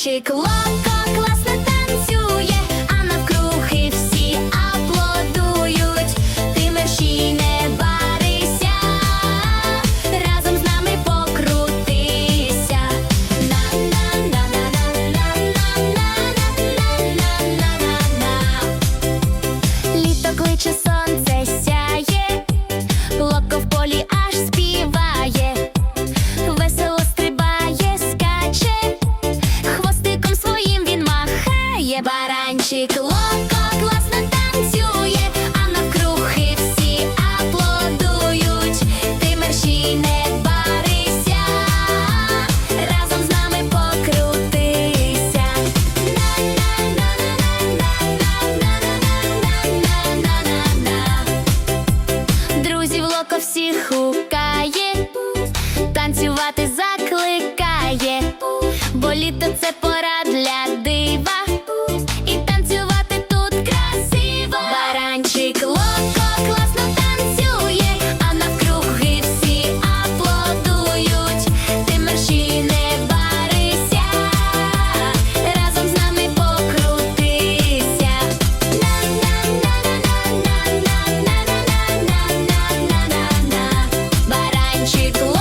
Баранчик локо класно танцює, а навкруги всі аплодують. Ти мерщій не барися, разом з нами покрутися. На-на-на-на-на-на-на-на-на-на-на. Літо кличе Мальчик ловко класно танцює, а навкрухи всі аплодують, ти мерщій не барися, разом з нами покрутися. Друзів локо всіх хукає, танцювати to